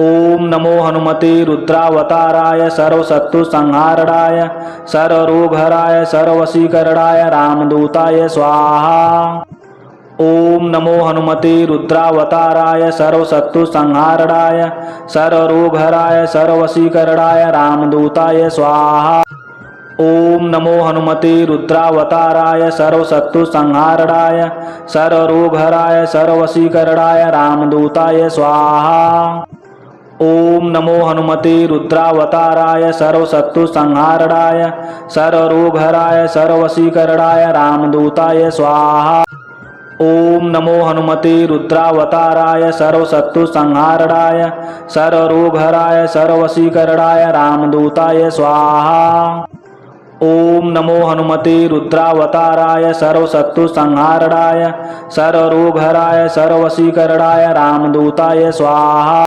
ओम नमो हनुमते रुद्रावताराय सर्वशत्रुसंहारणाय सर्वरोगहराय सर्वशीकरणाय रामदूताय स्वाहा। ओम नमो हनुमते रुद्रावताराय सर्वशत्रुसंहारणाय सर्वरोगहराय सर्वशीकरणाय रामदूताय स्वाहा। ओम नमो हनुमते रुद्रावताराय सर्वशत्रुसंहारणाय सर्वरोगहराय सर्वशीकरणाय रामदूताय स्वाहा। ओम नमो हनुमते रुद्रावताराय सर्वशत्रुसंहारणाय सर्वरोगहराय सर्वशीकरणाय, रामदूताय स्वाहा। ओम नमो हनुमते रुद्रावताराय सर्वशत्रुसंहारणाय सर्वरोगहराय सर्वशीकरणाय, रामदूताय स्वाहा। ओम नमो हनुमते रुद्रावताराय सर्वशत्रुसंहारणाय सर्वरोगहराय सर्वशीकरणाय, रामदूताय स्वाहा।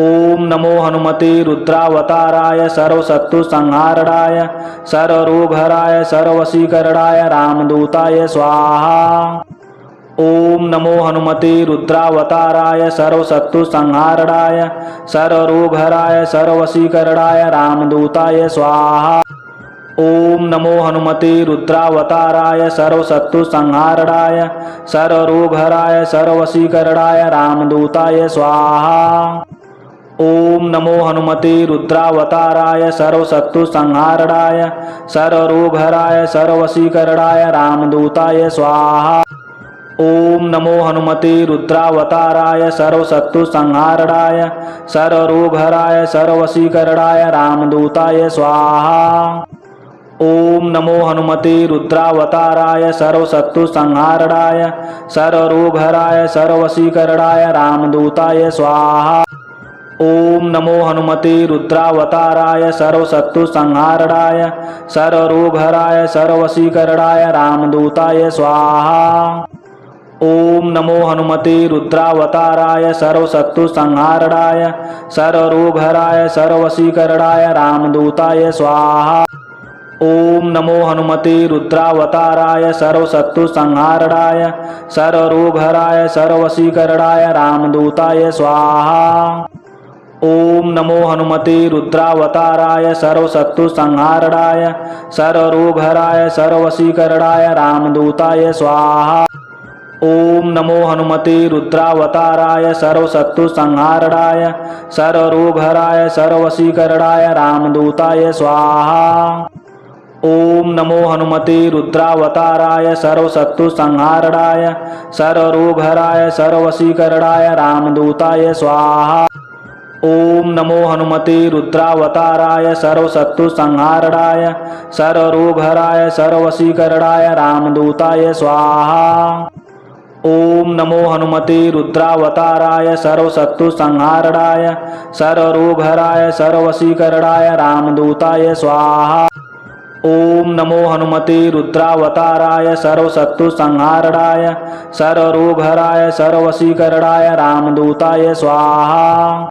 ओम नमो हनुमते रुद्रावताराय सर्वशत्रुसंहारणाय सर्वरोगहराय सर्वशीकरणाय, रामदूताय स्वाहा। ओम नमो हनुमते रुद्रावताराय सर्वशत्रुसंहारणाय सर्वरोगहराय सर्वशीकरणाय, रामदूताय स्वाहा। ओम नमो हनुमते रुद्रावताराय सर्वशत्रुसंहारणाय सर्वरोगहराय सर्वशीकरणाय, रामदूताय स्वाहा। ओम नमो हनुमते रुद्रावताराय सर्वशत्रुसंहारणाय सर्वरोगहराय सर्वशीकरणाय रामदूताय स्वाहा। ओम नमो हनुमते रुद्रावताराय सर्वशत्रुसंहारणाय सर्वरोगहराय सर्वशीकरणाय रामदूताय स्वाहा। ओम नमो हनुमते रुद्रावताराय सर्वशत्रुसंहारणाय सर्वरोगहराय सर्वशीकरणाय रामदूताय स्वाहा। ओम नमो हनुमते रुद्रावताराय सर्वसत्तु संहारणाय सर्वरोगहराय सर्वसीकरणाय रामदूताय स्वाहा। ओम नमो हनुमते रुद्रावताराय सर्वसत्तु संहारणाय सर्वरोगहराय सर्वसीकरणाय रामदूताय स्वाहा। ओम नमो हनुमते रुद्रावताराय सर्वसत्तु संहारणाय सर्वरोगहराय सर्वसीकरणाय रामदूताय स्वाहा। ओम नमो हनुमते रुद्रावताराय सर्वशत्रुसंहारणाय सर्वरोगहराय सर्वसीकरणाय रामदूताय स्वाहा। ओम नमो हनुमते रुद्रावताराय सर्वशत्रुसंहारणाय सर्वरोगहराय सर्वसीकरणाय रामदूताय स्वाहा। ओम नमो हनुमते रुद्रावताराय सर्वशत्रुसंहारणाय सर्वरोगहराय सर्वसीकरणाय रामदूताय स्वाहा। ओम नमो हनुमते रुद्रावताराय सर्वशत्रुसंहारणाय सर्वरोगहराय सर्वशीकरणाय रामदूताय स्वाहा। ओम नमो हनुमते रुद्रावताराय सर्वशत्रुसंहारणाय सर्वरोगहराय सर्वशीकरणाय रामदूताय स्वाहा। ओम नमो हनुमते रुद्रावताराय सर्वशत्रुसंहारणाय सर्वरोगहराय सर्वशीकरणाय रामदूताय स्वाहा।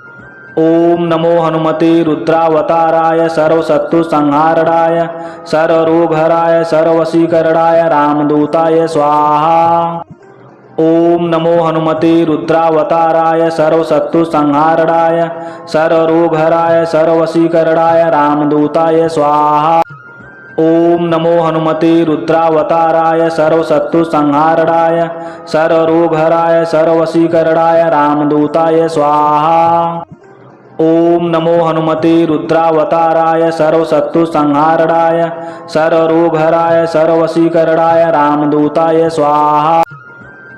ओम नमो हनुमते रुद्रावताराय सर्वशत्रुसंहारणाय सर्वरोगहराय सर्वशीकरणाय रामदूताय स्वाहा। ओम नमो हनुमते रुद्रावताराय सर्वशत्रुसंहारणाय सर्वरोगहराय सर्वशीकरणाय रामदूताय स्वाहा। ओम नमो हनुमते रुद्रावताराय सर्वशत्रुसंहारणाय सर्वरोगहराय सर्वशीकरणाय रामदूताय स्वाहा। ओम नमो हनुमते रुद्रावताराय सर्वशत्रुसंहारणाय सर्वरोगहराय, सर्वशीकरणाय, रामदूताय स्वाहा।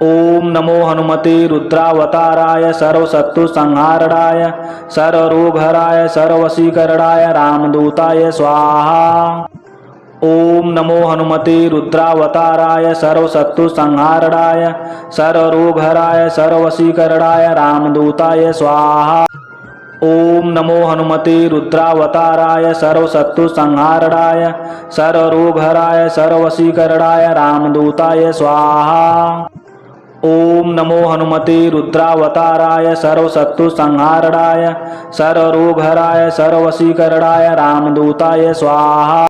ओम नमो हनुमते रुद्रावताराय सर्वशत्रुसंहारणाय सर्वरोगहराय, सर्वशीकरणाय, रामदूताय स्वाहा। ओम नमो हनुमते रुद्रावताराय सर्वशत्रुसंहारणाय सर्वरोगहराय, सर्वशीकरणाय, रामदूताय स्वाहा। ओम नमो हनुमते रुद्रावताराय सर्वशत्रुसंहारणाय सर्वरोगहराय सर्वसीकरणाय रामदूताय स्वाहा। ओम नमो हनुमते रुद्रावताराय सर्वशत्रुसंहारणाय सर्वरोगहराय सर्वसीकरणाय रामदूताय स्वाहा।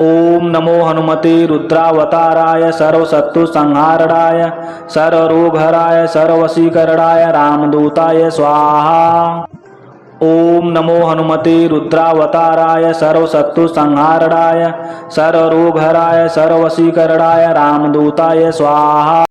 ओम नमो हनुमते रुद्रावताराय सर्वशत्रुसंहारणाय सर्वरोगहराय सर्वसीकरणाय रामदूताय स्वाहा। ओम नमो हनुमते रुद्रावताराय सर्वशत्रुसंहारणाय सर्वरोगहराय सर्वशीकरणाय रामदूताय स्वाहा।